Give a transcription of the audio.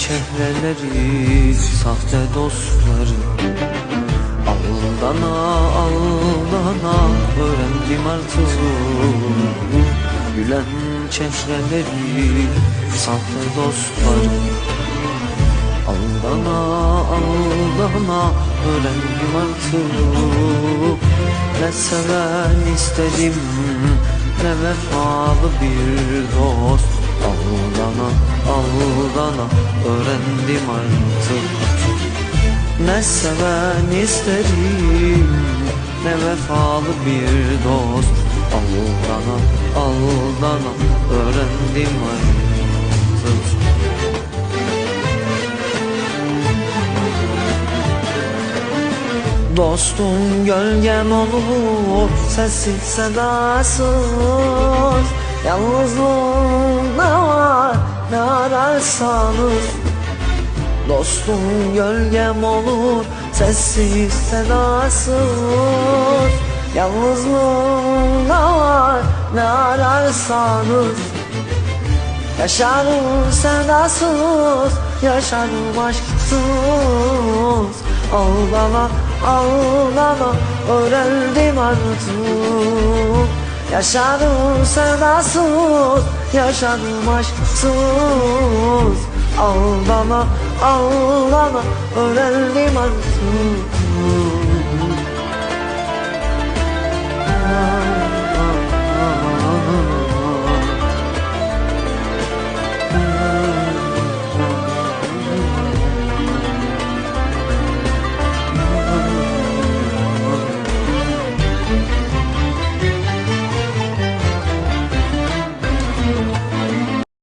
çehreleri Sahte dostları. Aldana aldana öğrendim artık? Gülen çehreleri sahte dostları. Aldana aldana öğrendim artık? Ne seven istedim ne vefalı bir dost. Aldana öğrendim artık. Ne seven isterim Ne vefalı bir dost. Aldana aldana öğrendim artık. Dostum gölgem olur Sessiz sedasız. Yalnızlığında Ne ararsanız Dostum gölgem olur Sessiz sedasız. Yalnızlığında var Ne ararsanız Yaşarım sedasız Yaşarım aşksız. Aldana aldana Öğrendim artık Yaşarım sedasız Yaşarım aşksız. Aldana aldana Öğrendim artık